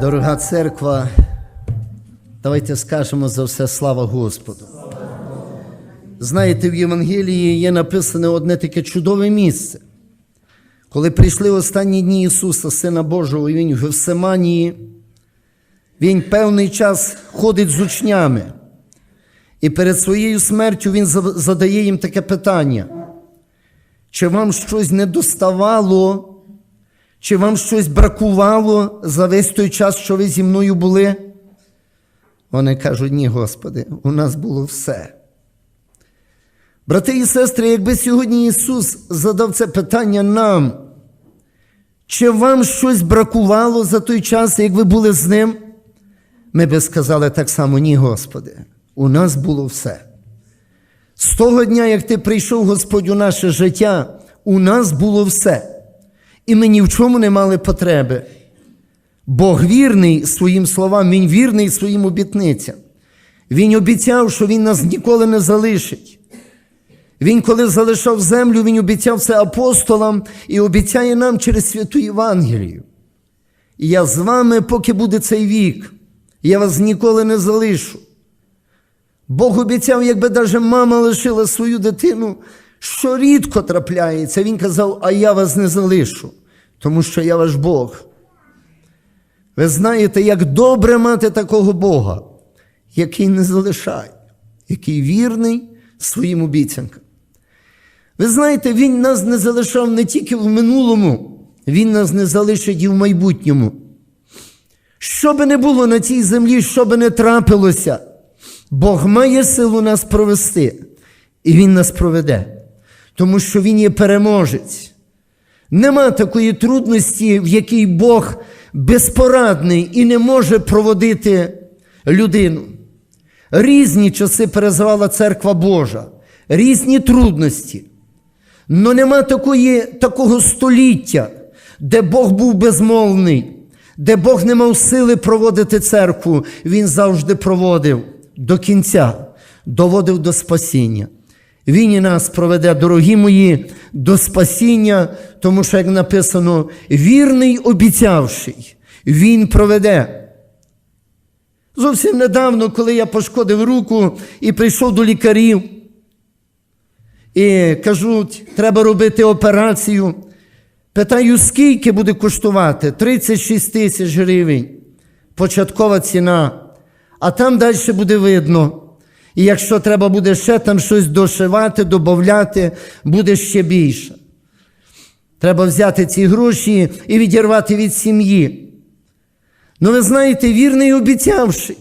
Дорога церква, давайте скажемо за все слава Господу. Знаєте, в Євангелії є написане одне таке чудове місце. Коли прийшли останні дні Ісуса, Сина Божого, і Він в Гевсиманії, Він певний час ходить з учнями. І перед своєю смертю Він задає їм таке питання: чи вам щось не доставало? Чи вам щось бракувало за весь той час, що ви зі мною були? Вони кажуть, ні, Господи, у нас було все. Брати і сестри, якби сьогодні Ісус задав це питання нам, чи вам щось бракувало за той час, як ви були з Ним? Ми би сказали так само, ні, Господи, у нас було все. З того дня, як ти прийшов, Господь, у наше життя, у нас було все. І ми ні в чому не мали потреби. Бог вірний своїм словам, Він вірний своїм обітницям. Він обіцяв, що Він нас ніколи не залишить. Він, коли залишав землю, Він обіцяв це апостолам і обіцяє нам через святу Євангелію. Я з вами, поки буде цей вік, я вас ніколи не залишу. Бог обіцяв, якби навіть мама лишила свою дитину, що рідко трапляється. Він казав, а я вас не залишу, тому що я ваш Бог. Ви знаєте, як добре мати такого Бога, який не залишає, який вірний своїм обіцянкам. Ви знаєте, Він нас не залишав не тільки в минулому, Він нас не залишить і в майбутньому. Що би не було на цій землі, що би не трапилося, Бог має силу нас провести, і Він нас проведе, тому що Він є переможець. Нема такої трудності, в якій Бог безпорадний і не може проводити людину. Різні часи переживала церква Божа, різні трудності. Но нема такої, такого століття, де Бог був безмовний, де Бог не мав сили проводити церкву, Він завжди проводив до кінця, доводив до спасіння. Він і нас проведе, дорогі мої, до спасіння, тому що, як написано, вірний обіцявший, Він проведе. Зовсім недавно, коли я пошкодив руку і прийшов до лікарів, і кажуть, треба робити операцію. Питаю, скільки буде коштувати? 36 тисяч гривень. Початкова ціна. А там далі буде видно. І якщо треба буде ще там щось дошивати, додати, буде ще більше. Треба взяти ці гроші і відірвати від сім'ї. Ну, ви знаєте, вірний обіцявши.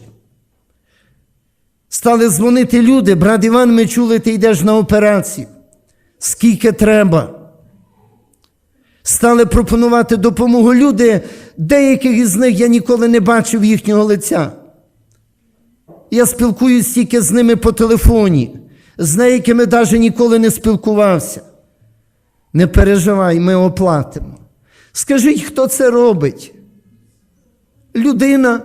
Стали дзвонити люди, брат Іван, ми чули, ти йдеш на операцію. Скільки треба. Стали пропонувати допомогу люди, деяких із них я ніколи не бачив їхнього лиця. Я спілкуюсь тільки з ними по телефоні, з деякими навіть ніколи не спілкувався. Не переживай, ми оплатимо. Скажіть, хто це робить? Людина.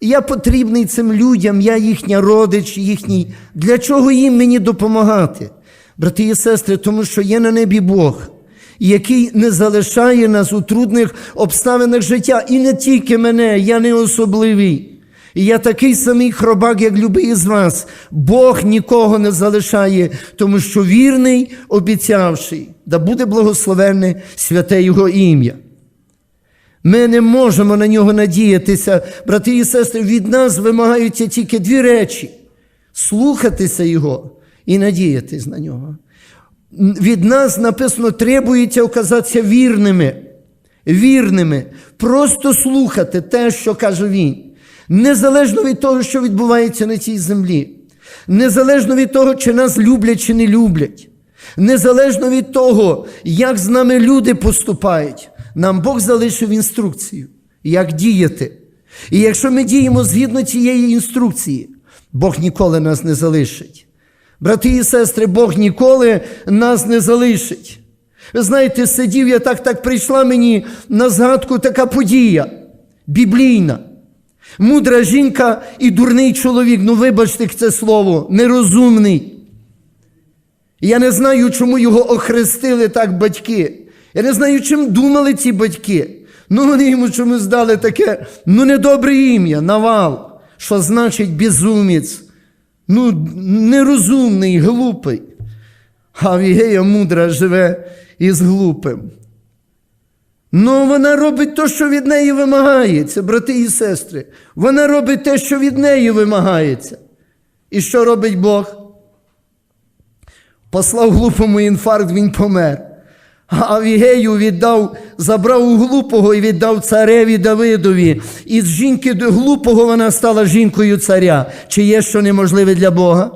Я потрібний цим людям, я їхня родич, їхній. Для чого їм мені допомагати? Брати і сестри, тому що є на небі Бог, який не залишає нас у трудних обставинах життя. І не тільки мене, я не особливий. І я такий самий хробак, як любий із вас. Бог нікого не залишає, тому що вірний, обіцявший, да буде благословенне святе Його ім'я. Ми не можемо на нього надіятися. Брати і сестри, від нас вимагаються тільки дві речі: слухатися Його і надіятись на нього. Від нас написано, требується оказатися вірними. Вірними. Просто слухати те, що каже Він. Незалежно від того, що відбувається на цій землі. Незалежно від того, чи нас люблять, чи не люблять. Незалежно від того, як з нами люди поступають. Нам Бог залишив інструкцію, як діяти. І якщо ми діємо згідно цієї інструкції, Бог ніколи нас не залишить. Брати і сестри, Бог ніколи нас не залишить. Ви знаєте, сидів я так, так прийшла мені на згадку така подія біблійна. Мудра жінка і дурний чоловік, ну вибачте це слово, нерозумний. Я не знаю, чому його охрестили так батьки. Я не знаю, чим думали ці батьки. Ну, вони йому чомусь дали таке, ну, недобре ім'я, навал, що значить безумець, ну, нерозумний, глупий. А Авігея мудра живе із глупим. Ну, вона робить те, що від неї вимагається, брати і сестри. Вона робить те, що від неї вимагається. І що робить Бог? Послав глупому інфаркт, він помер. А Авігею віддав, забрав у глупого і віддав цареві Давидові. І з жінки до глупого вона стала жінкою царя. Чи є що неможливе для Бога?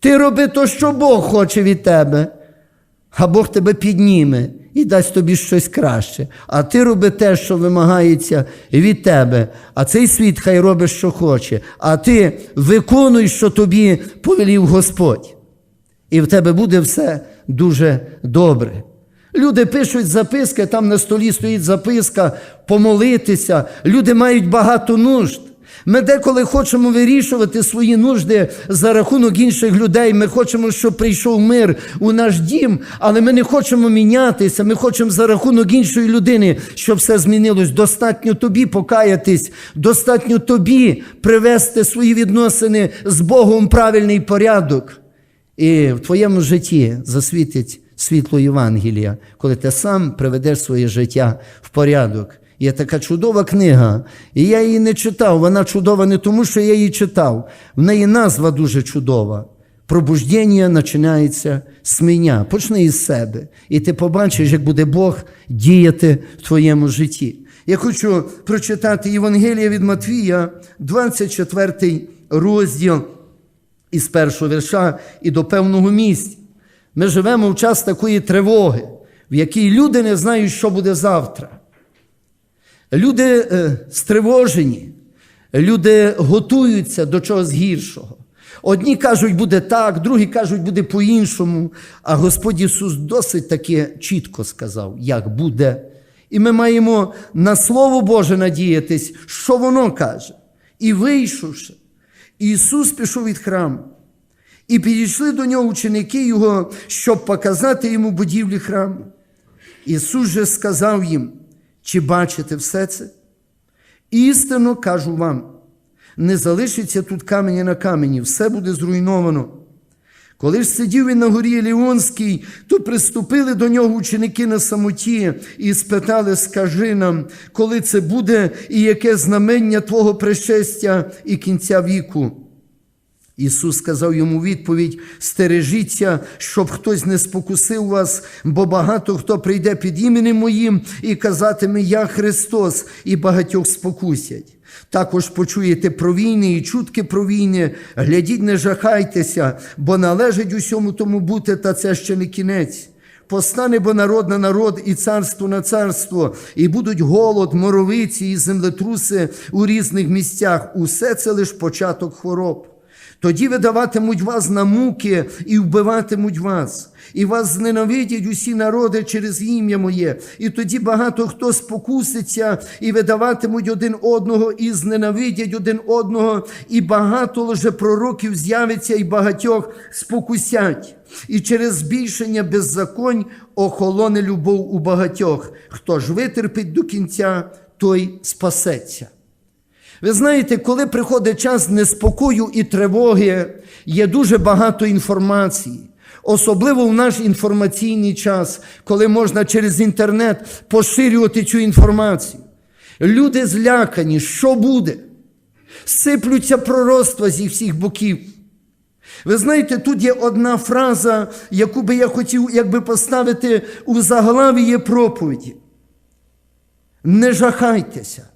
Ти роби то, що Бог хоче від тебе, а Бог тебе підніме і дасть тобі щось краще. А ти роби те, що вимагається від тебе. А цей світ хай робить, що хоче. А ти виконуй, що тобі повелів Господь. І в тебе буде все дуже добре. Люди пишуть записки, там на столі стоїть записка помолитися. Люди мають багато нужд. Ми деколи хочемо вирішувати свої нужди за рахунок інших людей. Ми хочемо, щоб прийшов мир у наш дім, але ми не хочемо мінятися. Ми хочемо за рахунок іншої людини, щоб все змінилось. Достатньо тобі покаятись, достатньо тобі привести свої відносини з Богом правильний порядок. І в твоєму житті засвітить світло Євангелія, коли ти сам приведеш своє життя в порядок. Є така чудова книга, і я її не читав. Вона чудова не тому, що я її читав. В неї назва дуже чудова. Пробуждення починається з мене. Почни із себе. І ти побачиш, як буде Бог діяти в твоєму житті. Я хочу прочитати Євангелія від Матвія, 24 розділ із першого вірша і до певного місця. Ми живемо в час такої тривоги, в якій люди не знають, що буде завтра. Люди е, стривожені, люди готуються до чогось гіршого. Одні кажуть, буде так, другі кажуть, буде по-іншому. А Господь Ісус досить таки чітко сказав, як буде. І ми маємо на Слово Боже надіятись, що воно каже. І вийшовши, Ісус пішов від храму. І підійшли до нього ученики Його, щоб показати йому будівлі храму. Ісус же сказав їм, чи бачите все це? Істинно кажу вам, не залишиться тут каменя на камені, все буде зруйновано. Коли ж сидів він на горі Еліонській, то приступили до нього ученики на самоті і спитали, скажи нам, коли це буде, і яке знамення Твого пришестя і кінця віку. Ісус сказав йому відповідь: стережіться, щоб хтось не спокусив вас, бо багато хто прийде під іменем моїм і казатиме Я Христос, і багатьох спокусять. Також почуєте про війни і чутки про війни, глядіть, не жахайтеся, бо належить усьому тому бути, та це ще не кінець. Постане бо народ на народ і царство на царство, і будуть голод, моровиці і землетруси у різних місцях. Усе це лише початок хвороб. Тоді видаватимуть вас на муки і вбиватимуть вас, і вас зненавидять усі народи через ім'я моє, і тоді багато хто спокуситься, і видаватимуть один одного, і зненавидять один одного, і багато лжепророків з'явиться, і багатьох спокусять. І через збільшення беззаконь охолоне любов у багатьох. Хто ж витерпить до кінця, той спасеться. Ви знаєте, коли приходить час неспокою і тривоги, є дуже багато інформації. Особливо в наш інформаційний час, коли можна через інтернет поширювати цю інформацію. Люди злякані, що буде? Сиплються пророцтва зі всіх боків. Ви знаєте, тут є одна фраза, яку би я хотів якби поставити у заглавіє проповіді. Не жахайтеся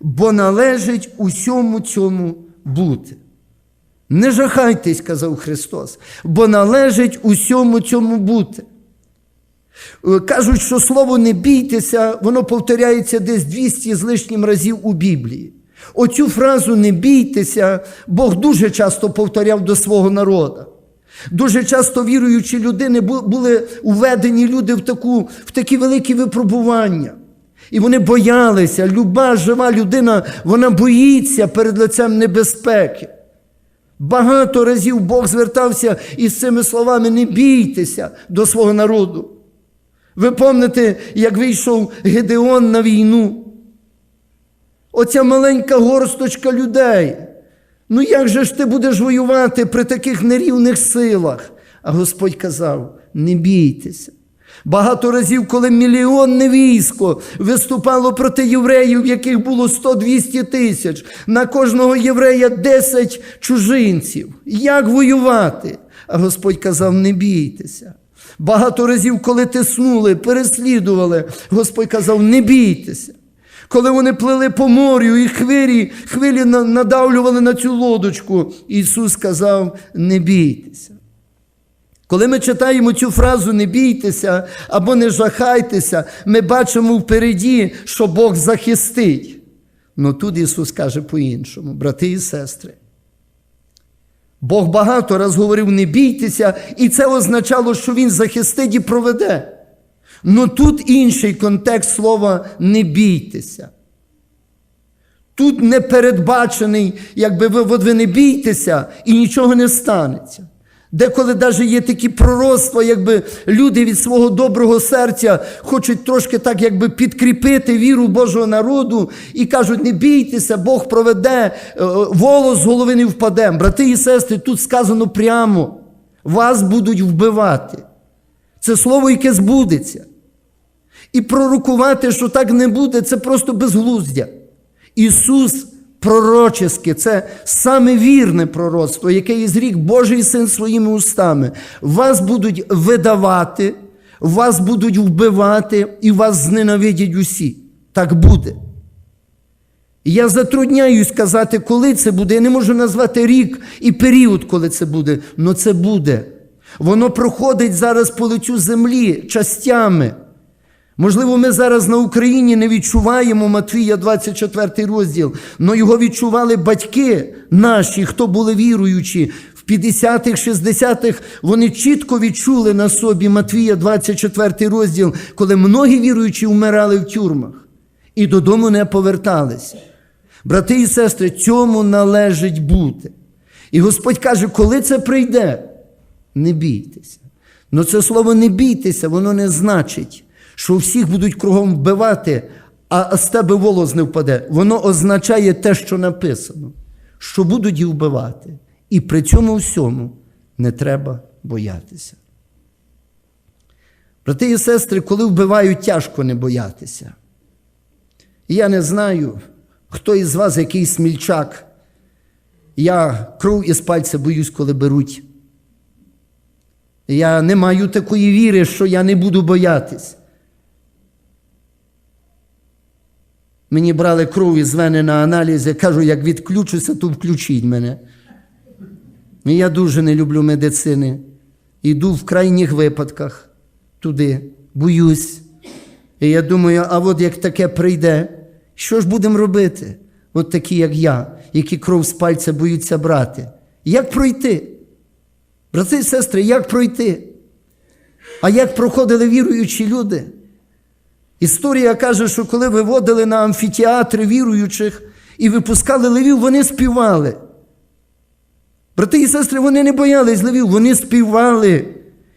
бо належить усьому цьому бути. Не жахайтесь, казав Христос, бо належить усьому цьому бути. Кажуть, що слово не бійтеся, воно повторяється десь 200 з лишнім разів у Біблії. Оцю фразу не бійтеся, Бог дуже часто повторяв до свого народу. Дуже часто віруючі людини були уведені люди в, таку, в такі великі випробування. І вони боялися. Люба жива людина, вона боїться перед лицем небезпеки. Багато разів Бог звертався із цими словами: не бійтеся до свого народу. Ви пам'ятаєте, як вийшов Гедеон на війну? Оця маленька горсточка людей. Ну як же ж ти будеш воювати при таких нерівних силах? А Господь казав: не бійтеся. Багато разів, коли мільйонне військо виступало проти євреїв, яких було 100-200 тисяч, на кожного єврея 10 чужинців. Як воювати? А Господь казав: не бійтеся. Багато разів, коли тиснули, переслідували, Господь казав: не бійтеся. Коли вони плили по морю і хвилі, хвилі надавлювали на цю лодочку, Ісус сказав: не бійтеся. Коли ми читаємо цю фразу не бійтеся або не жахайтеся, ми бачимо впереді, що Бог захистить. Ну тут Ісус каже по-іншому, брати і сестри. Бог багато раз говорив не бійтеся, і це означало, що Він захистить і проведе. Ну тут інший контекст слова не бійтеся. Тут не передбачений, якби ви, от ви не бійтеся і нічого не станеться. Деколи навіть є такі пророцтва, якби люди від свого доброго серця хочуть трошки так, якби підкріпити віру Божого народу і кажуть, не бійтеся, Бог проведе, е, волос з голови не впаде. Брати і сестри, тут сказано прямо: вас будуть вбивати. Це слово, яке збудеться. І пророкувати, що так не буде, це просто безглуздя. Ісус пророчески, це саме вірне пророцтво, яке і зрік Божий син своїми устами. Вас будуть видавати, вас будуть вбивати і вас зненавидять усі. Так буде. Я затрудняюсь сказати, коли це буде. Я не можу назвати рік і період, коли це буде. але це буде. Воно проходить зараз по лицю землі частями. Можливо, ми зараз на Україні не відчуваємо Матвія 24 розділ, але його відчували батьки наші, хто були віруючі. В 50-х, 60-х вони чітко відчули на собі Матвія 24 розділ, коли многі віруючі вмирали в тюрмах і додому не поверталися. Брати і сестри, цьому належить бути. І Господь каже, коли це прийде, не бійтеся. Ну це слово не бійтеся, воно не значить, що всіх будуть кругом вбивати, а з тебе волос не впаде. Воно означає те, що написано, що будуть і вбивати. І при цьому всьому не треба боятися. Брати і сестри, коли вбивають, тяжко не боятися. І я не знаю, хто із вас який смільчак. Я кров із пальця боюсь, коли беруть. Я не маю такої віри, що я не буду боятись. Мені брали кров із вени на аналіз, я кажу, як відключуся, то включіть мене. Я дуже не люблю медицини. Іду в крайніх випадках туди, боюсь. І я думаю, а от як таке прийде, що ж будемо робити? От такі, як я, які кров з пальця боються брати. Як пройти? Брати і сестри, як пройти? А як проходили віруючі люди? Історія каже, що коли виводили на амфітеатри віруючих і випускали левів, вони співали. Брати і сестри, вони не боялись левів, вони співали.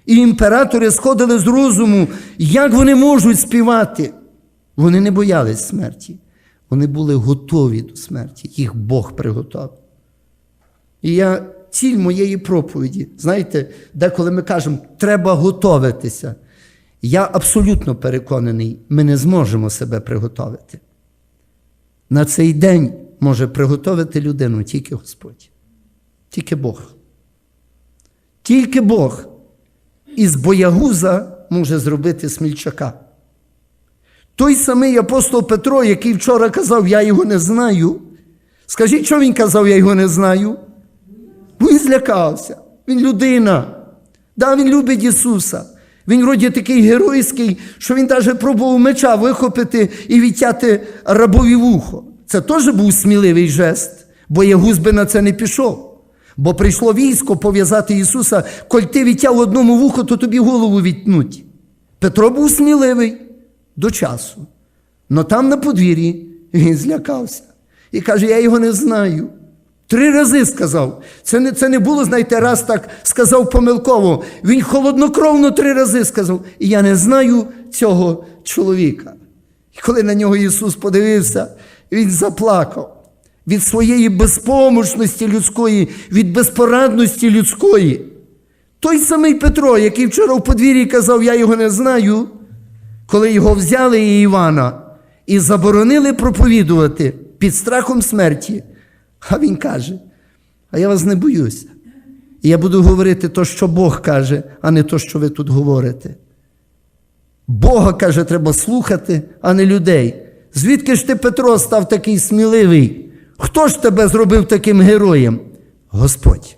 І імператори сходили з розуму, як вони можуть співати. Вони не боялись смерті. Вони були готові до смерті. Їх Бог приготував. І я ціль моєї проповіді, знаєте, деколи ми кажемо, треба готовитися. Я абсолютно переконаний, ми не зможемо себе приготовити. На цей день може приготовити людину тільки Господь, тільки Бог. Тільки Бог із боягуза може зробити смільчака. Той самий апостол Петро, який вчора казав, я його не знаю. Скажіть, що він казав, я його не знаю? Бо він злякався. Він людина. Да, він любить Ісуса. Він вроді такий геройський, що він навіть пробував меча вихопити і відтяти рабові вухо. Це теж був сміливий жест, бо Ягуз би на це не пішов. Бо прийшло військо пов'язати Ісуса, коль ти відтяв одному вухо, то тобі голову відтнуть. Петро був сміливий до часу. Но там на подвір'ї він злякався і каже: Я його не знаю. Три рази сказав. Це не, це не було, знаєте, раз так сказав помилково. Він холоднокровно три рази сказав. І я не знаю цього чоловіка. І коли на нього Ісус подивився, він заплакав від своєї безпомощності людської, від безпорадності людської. Той самий Петро, який вчора в подвір'ї казав, я його не знаю, коли його взяли і Івана і заборонили проповідувати під страхом смерті. А він каже: А я вас не боюся. І я буду говорити то, що Бог каже, а не то, що ви тут говорите. Бога каже, треба слухати, а не людей. Звідки ж ти, Петро, став такий сміливий? Хто ж тебе зробив таким героєм? Господь.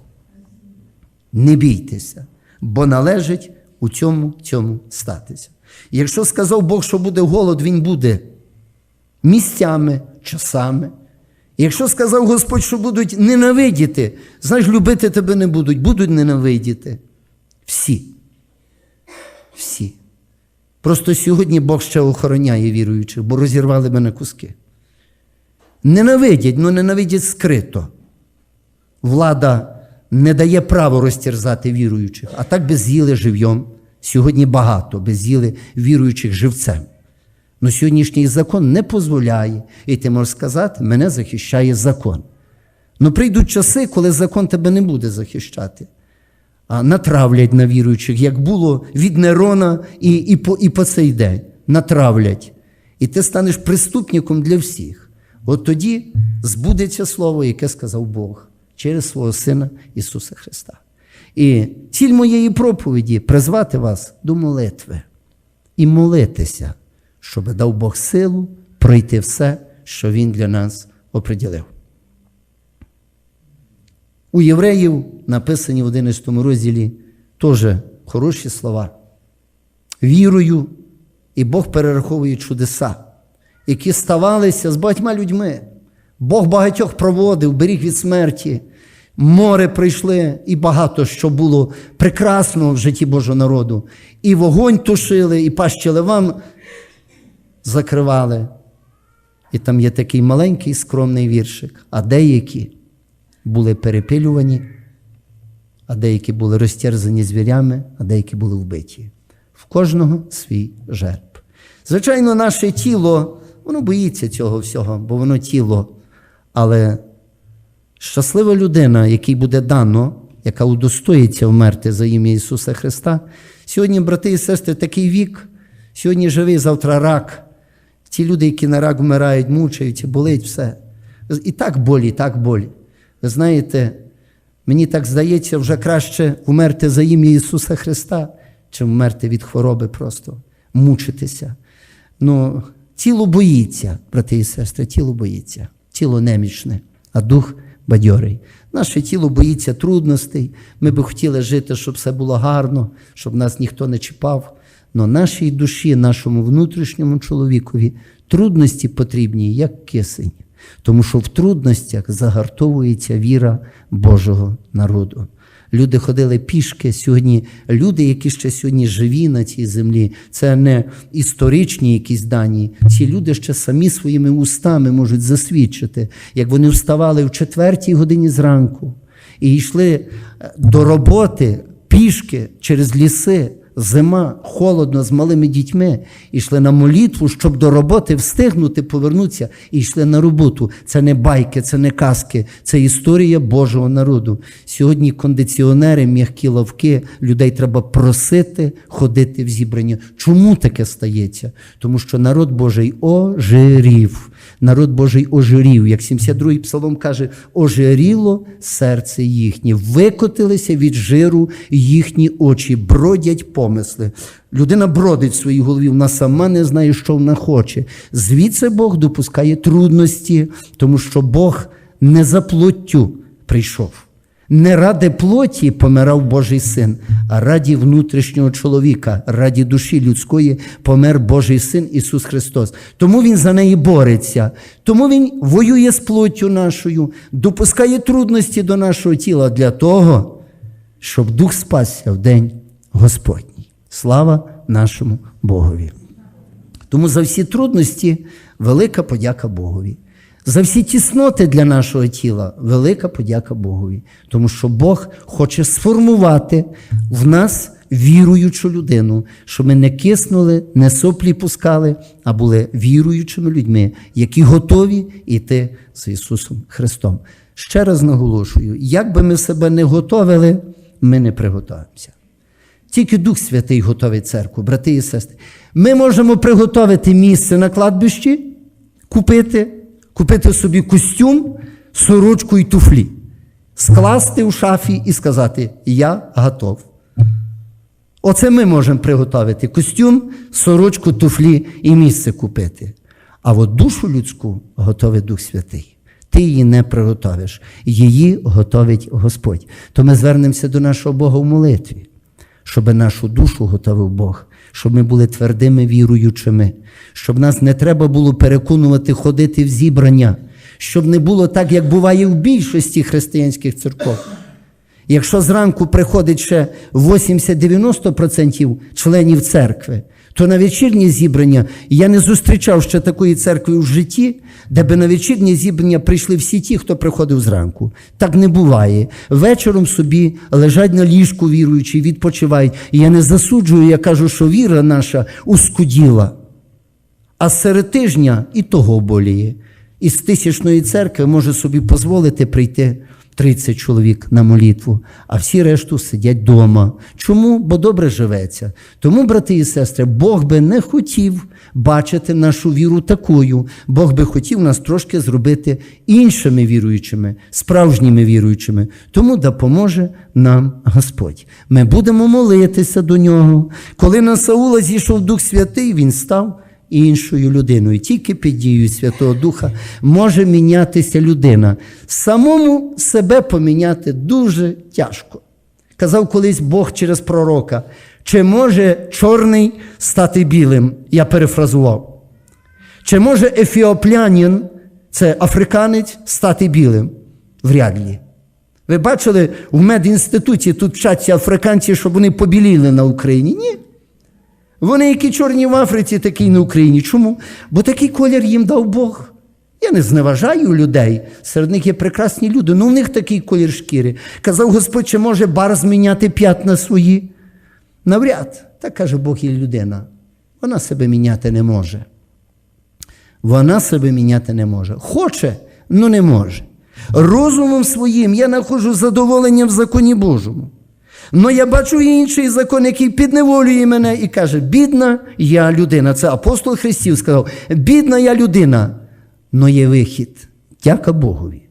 Не бійтеся, бо належить у цьому цьому статися. Якщо сказав Бог, що буде голод, він буде місцями, часами. Якщо сказав Господь, що будуть ненавидіти, знаєш, любити тебе не будуть, будуть ненавидіти. Всі. Всі. Просто сьогодні Бог ще охороняє віруючих, бо розірвали мене куски. Ненавидять, але ненавидять скрито. Влада не дає право розтерзати віруючих, а так би з'їли живйом. Сьогодні багато би з'їли віруючих живцем. Но сьогоднішній закон не дозволяє, і ти можеш сказати, мене захищає закон. Ну прийдуть часи, коли закон тебе не буде захищати, а натравлять на віруючих, як було від Нерона і, і, по, і по цей день. Натравлять. І ти станеш преступником для всіх. От тоді збудеться слово, яке сказав Бог через свого Сина Ісуса Христа. І ціль моєї проповіді призвати вас до молитви і молитися, щоб дав Бог силу пройти все, що Він для нас оприділив. У євреїв написані в 11 розділі теж хороші слова. Вірою, і Бог перераховує чудеса, які ставалися з багатьма людьми. Бог багатьох проводив, беріг від смерті. Море прийшли, і багато що було прекрасного в житті Божого народу. І вогонь тушили, і пащі левам закривали. І там є такий маленький скромний віршик, а деякі були перепилювані, а деякі були розтерзані звірями, а деякі були вбиті. В кожного свій жерб. Звичайно, наше тіло, воно боїться цього всього, бо воно тіло. Але щаслива людина, якій буде дано, яка удостоїться вмерти за ім'я Ісуса Христа. Сьогодні, брати і сестри, такий вік, сьогодні живий, завтра рак. Ті люди, які на рак вмирають, мучаються, болить все. І так болі, і так болі. Ви знаєте, мені так здається, вже краще вмерти за ім'я Ісуса Христа, чим вмерти від хвороби просто, мучитися. Ну, тіло боїться, брати і сестри, тіло боїться, тіло немічне, а дух бадьорий. Наше тіло боїться трудностей. Ми би хотіли жити, щоб все було гарно, щоб нас ніхто не чіпав. Но нашій душі, нашому внутрішньому чоловікові трудності потрібні, як кисень. Тому що в трудностях загартовується віра Божого народу. Люди ходили пішки сьогодні. Люди, які ще сьогодні живі на цій землі, це не історичні якісь дані. Ці люди ще самі своїми устами можуть засвідчити, як вони вставали в четвертій годині зранку і йшли до роботи пішки через ліси. Зима, холодно з малими дітьми, йшли на молитву, щоб до роботи встигнути, повернутися, і йшли на роботу. Це не байки, це не казки, це історія Божого народу. Сьогодні кондиціонери, м'які лавки, людей треба просити ходити в зібрання. Чому таке стається? Тому що народ Божий ожирів. Народ Божий ожирів, як 72-й псалом каже, ожиріло серце їхнє, викотилися від жиру їхні очі, бродять помисли. Людина бродить в своїй голові, вона сама не знає, що вона хоче. Звідси Бог допускає трудності, тому що Бог не за плоттю прийшов. Не ради плоті помирав Божий син, а раді внутрішнього чоловіка, раді душі людської помер Божий син Ісус Христос. Тому Він за неї бореться, тому Він воює з плоттю нашою, допускає трудності до нашого тіла для того, щоб дух спасся в день Господній. Слава нашому Богові. Тому за всі трудності велика подяка Богові. За всі тісноти для нашого тіла велика подяка Богові. Тому що Бог хоче сформувати в нас віруючу людину, щоб ми не киснули, не соплі пускали, а були віруючими людьми, які готові йти з Ісусом Христом. Ще раз наголошую: як би ми себе не готовили, ми не приготуємося. Тільки Дух Святий готовить церкву, брати і сестри. Ми можемо приготовити місце на кладбищі, купити, купити собі костюм, сорочку і туфлі, скласти у шафі і сказати: Я готов. Оце ми можемо приготувати костюм, сорочку, туфлі і місце купити. А от душу людську готовить Дух Святий. Ти її не приготовиш, її готовить Господь. То ми звернемося до нашого Бога в молитві, щоб нашу душу готовив Бог, щоб ми були твердими віруючими, щоб нас не треба було переконувати ходити в зібрання, щоб не було так, як буває в більшості християнських церков. Якщо зранку приходить ще 80-90% членів церкви, то на вечірнє зібрання я не зустрічав ще такої церкви в житті, де би на вечірнє зібрання прийшли всі ті, хто приходив зранку. Так не буває. Вечором собі лежать на ліжку віруючі, відпочивають. Я не засуджую, я кажу, що віра наша ускуділа. А серед тижня і того боліє. Із тисячної церкви може собі дозволити прийти 30 чоловік на молитву, а всі решту сидять вдома. Чому? Бо добре живеться. Тому, брати і сестри, Бог би не хотів бачити нашу віру такою. Бог би хотів нас трошки зробити іншими віруючими, справжніми віруючими. Тому допоможе нам Господь. Ми будемо молитися до нього. Коли на Саула зійшов Дух Святий, він став іншою людиною. Тільки під дією Святого Духа може мінятися людина. Самому себе поміняти дуже тяжко. Казав колись Бог через пророка, чи може чорний стати білим? Я перефразував. Чи може ефіоплянин, це африканець, стати білим? Вряд ли. Ви бачили, в медінституті тут вчаться африканці, щоб вони побіліли на Україні? Ні. Вони, які чорні в Африці, такі на Україні. Чому? Бо такий колір їм дав Бог. Я не зневажаю людей. Серед них є прекрасні люди, ну в них такий колір шкіри. Казав Господь, чи може бар зміняти п'ятна свої? Навряд. Так каже Бог і людина. Вона себе міняти не може. Вона себе міняти не може. Хоче, але не може. Розумом своїм я знаходжу задоволення в законі Божому. Но я бачу інший закон, який підневолює мене і каже: бідна я людина. Це апостол Христів сказав: бідна я людина, но є вихід. Дяка Богові.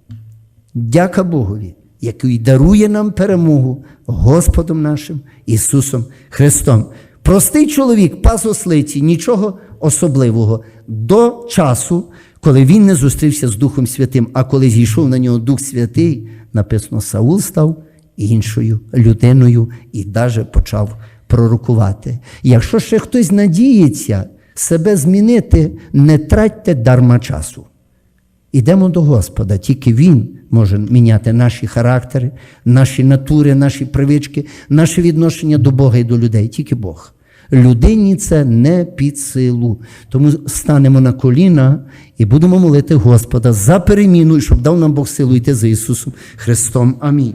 Дяка Богові, який дарує нам перемогу Господом нашим Ісусом Христом. Простий чоловік, пас ослиці, нічого особливого до часу, коли він не зустрівся з Духом Святим, а коли зійшов на нього Дух Святий, написано, Саул став іншою людиною і навіть почав пророкувати. Якщо ще хтось надіється себе змінити, не тратьте дарма часу. Ідемо до Господа, тільки Він може міняти наші характери, наші натури, наші привички, наше відношення до Бога і до людей. Тільки Бог. Людині це не під силу. Тому станемо на коліна і будемо молити Господа за переміну, щоб дав нам Бог силу йти за Ісусом Христом. Амінь.